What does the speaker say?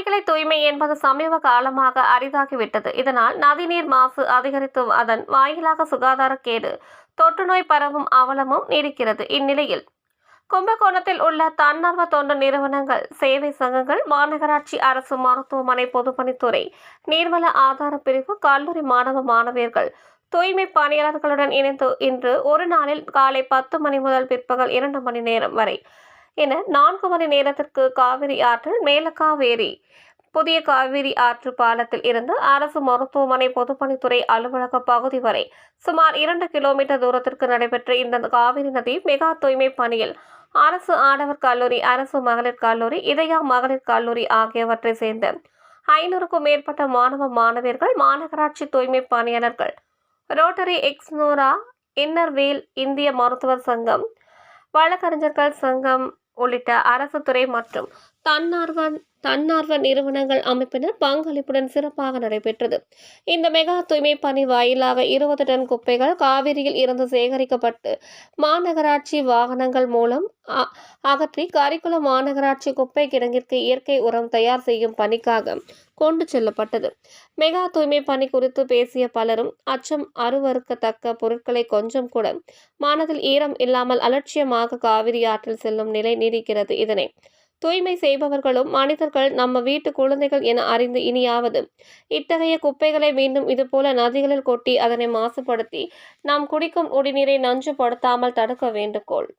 நதிகளை தூய்மை என்பது சமீப காலமாக அரிதாகிவிட்டது. இதனால் நதிநீர் மாசு அதிகரித்து அதன் வாயிலாக சுகாதார கேடு தொற்றுநோய் பரவும் அவலமும் நீடிக்கிறது இந்நிலையில். கும்பகோணத்தில் உள்ள தன்னார்வ தொண்டு நிறுவனங்கள் சேவை சங்கங்கள் மாநகராட்சி அரசு மருத்துவமனை பொதுப்பணித்துறை நீர்வள ஆதார பிரிவு கல்லூரி மாணவ மாணவியர்கள் தூய்மை பணியாளர்களுடன் இணைந்து இன்று ஒரு நாளில் காலை பத்து மணி முதல் பிற்பகல் இரண்டு மணி நேரம் வரை என நான்கு மணி நேரத்திற்கு காவிரி ஆற்றில் மேலக்காவேரி புதிய காவிரி ஆற்று பாலத்தில் இருந்து அரசு மருத்துவமனை பொதுப்பணித்துறை அலுவலக பகுதி வரை சுமார் இரண்டு கிலோமீட்டர் தூரத்திற்கு நடைபெற்ற இந்த காவிரி நதி மெகா தூய்மை பணியில் அரசு ஆடவர் கல்லூரி அரசு மகளிர் கல்லூரி இதயா மகளிர் கல்லூரி ஆகியவற்றை சேர்ந்த ஐநூறுக்கும் மேற்பட்ட மாணவ மாணவியர்கள் மாநகராட்சி தூய்மை பணியாளர்கள். ரோட்டரி எக்ஸ்னோரா இன்னர்வேல் இந்திய மருத்துவர் சங்கம் வழக்கறிஞர்கள் சங்கம் உள்ளிட்ட அரசு துறை மற்றும் தன்னார்வ தன்னார்வ நிறுவனங்கள் அமைப்பினர் பங்களிப்புடன் சிறப்பாக நடைபெற்றது. இந்த மெகா தூய்மை பணி வாயிலாக இருபது டன் குப்பைகள் காவிரியில் இருந்து சேகரிக்கப்பட்டு மாநகராட்சி வாகனங்கள் மூலம் அ- அகற்றி காரிக்குளம் மாநகராட்சி குப்பை கிடங்கிற்கு இயற்கை உரம் தயார் செய்யும் பணிக்காக கொண்டு செல்லப்பட்டது. மெகா தூய்மை பணி குறித்து பேசிய பலரும் அச்சம் அருவறுக்கத்தக்க பொருட்களை கொஞ்சம் கூட மனதில் ஈரம் இல்லாமல் அலட்சியமாக காவிரி ஆற்றில் செல்லும் நிலை நீடிக்கிறது இதனை தூய்மை செய்பவர்களும் மனிதர்கள் நம்ம வீட்டு குழந்தைகள் என அறிந்து இனியாவது. இத்தகைய குப்பைகளை மீண்டும் இதுபோல நதிகளில் கொட்டி அதனை மாசுபடுத்தி நாம் குடிக்கும் குடிநீரை நஞ்சுபடுத்தாமல் தடுக்க வேண்டுகோள்.